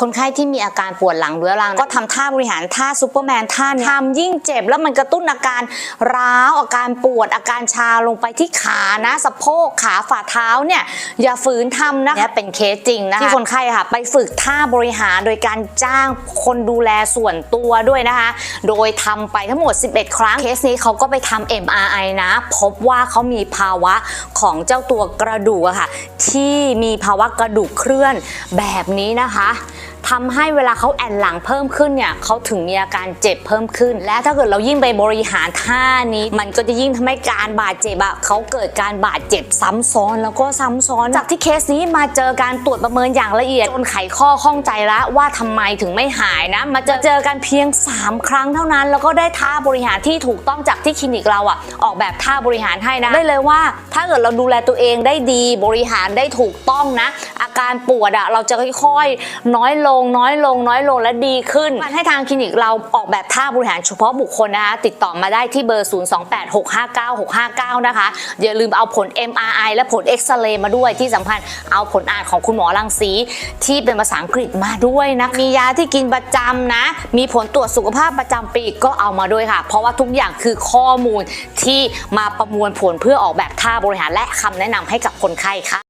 คนไข้ที่มีอาการปวดหลังเรื้อรัง ก็ทำท่าบริหารท่าซูเปอร์แมนท่านี้ทำยิ่งเจ็บแล้วมันกระตุ้นอาการร้าวอาการปวดอาการชาลงไปที่ขานะสะโพกขาฝ่าเท้าเนี่ยอย่าฝืนทำนะคะเป็นเคสจริงนะคะที่คนไข้ค่ะ ไปฝึกท่าบริหารโดยการจ้างคนดูแลส่วนตัวด้วยนะคะ โดยทำไปทั้งหมด 11 ครั้งเคสนี้เขาก็ไปทำ MRI นะ พบว่าเขามีภาวะของเจ้าตัวกระดูกอะค่ะ ที่มีภาวะกระดูกเคลื่อนแบบนี้นะคะ ทำให้เวลาเขาแอนหลังเพิ่มขึ้นเนี่ยเขาถึงมีอาการเจ็บเพิ่มขึ้น และถ้าเกิดเรายิ่งไปบริหารท่านี้ มันก็จะยิ่งทำให้การบาดเจ็บอะเขาเกิดการบาดเจ็บซ้ำซ้อนแล้วก็ซ้ำซ้อน จากที่เคสนี้มาเจอการตรวจประเมินอย่างละเอียดจนไขข้อข้องใจแล้วว่าทำไมถึงไม่หายนะ มาเจอเจอกันเพียง 3 ครั้งเท่านั้น แล้วก็ได้ท่าบริหารที่ถูกต้องจากที่คลินิกเราอะออกแบบท่าบริหารให้นะได้เลยว่า ถ้าเกิดเราดูแลตัวเองได้ดีบริหารได้ถูกต้องนะ อาการปวดอะเราจะค่อยๆ น้อยลงงน้อยลงน้อยลงและดีขึ้นให้ทางคลินิกเราออกแบบท่าบริหารเฉพาะบุคคลนะคะติดต่อมาได้ที่เบอร์ 028659659 นะคะ อย่าลืมเอาผล MRI และผลเอ็กซเรย์มาด้วยที่สำคัญเอาผลอ่านของคุณหมอรังสีที่เป็นภาษาอังกฤษมาด้วยนะมียาที่กินประจำนะ มีผลตรวจสุขภาพประจำปีก็เอามาด้วยค่ะ เพราะว่าทุกอย่างคือข้อมูลที่มาประมวลผลเพื่อออกแบบท่าบริหารและคำแนะนำให้กับคนไข้ค่ะ